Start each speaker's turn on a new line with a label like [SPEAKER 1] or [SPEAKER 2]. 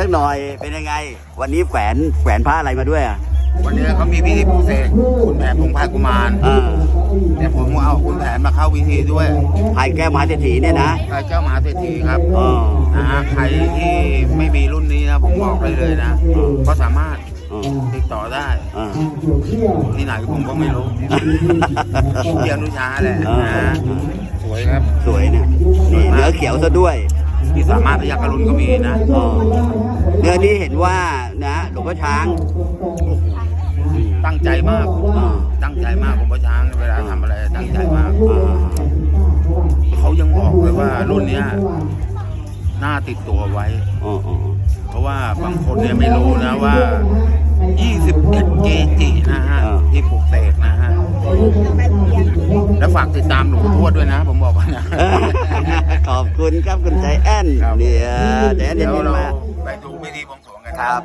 [SPEAKER 1] สักหน่อยเป็นยังไง วันนี้แขวนแขวนผ้าอะไรมาด้วยอะ
[SPEAKER 2] วันนี้เขามีพิธีปลุกเสกคุณแผนพงษ์พายกุมาร
[SPEAKER 1] อ่า
[SPEAKER 2] แต่ผมก็เอาคุณแผนมาเข้าพิธีด้วย
[SPEAKER 1] พายแก้วมหาเศรษฐีเนี่ยนะ
[SPEAKER 2] พายเจ้ามหาเศรษฐีครับ
[SPEAKER 1] อ๋อ
[SPEAKER 2] นะฮะใครที่ไม่มีรุ่นนี้นะผมบอกได้เลยนะก็สามารถ
[SPEAKER 1] อ๋อ
[SPEAKER 2] ติดต่อได้
[SPEAKER 1] อ่า
[SPEAKER 2] ที่ไหนผมก็ไม่รู้ที่อนุชาแหละนะฮะสวยครับ
[SPEAKER 1] สวยเนี่ยนี่เนื้อเขียวซะด้วย
[SPEAKER 2] ที่สามารถพยักกรุณก็มีนะ
[SPEAKER 1] อ๋อเนื้อนี้เห็นว่านะหลวงพ่อช้าง
[SPEAKER 2] ตั้งใจมาก
[SPEAKER 1] อ่า
[SPEAKER 2] ตั้งใจมากผมก็ช้างเวลาทำอะไรตั้งใจมาก
[SPEAKER 1] อ่า
[SPEAKER 2] เขายังบอกเลยว่ารุ่นเนี้ยน่าติดตัวไว้
[SPEAKER 1] อ๋ออ๋อ
[SPEAKER 2] เพราะว่าบางคนเนี่ยไม่รู้นะว่า21เกจินะฮะที่ปลุกเสกนะฮะแล้วฝากติดตามหลวงปู่ทวดด้วยนะ ผมบอกว่านะ
[SPEAKER 1] ขอบคุณครับคุณใจแอน
[SPEAKER 2] ครับ
[SPEAKER 1] เนี่ยใจแอน
[SPEAKER 2] เดี๋
[SPEAKER 1] เดี๋
[SPEAKER 2] ย
[SPEAKER 1] ยวว
[SPEAKER 2] เรา
[SPEAKER 1] มา
[SPEAKER 2] ไปดูพิธีบวงสรวงกัน
[SPEAKER 1] ครับ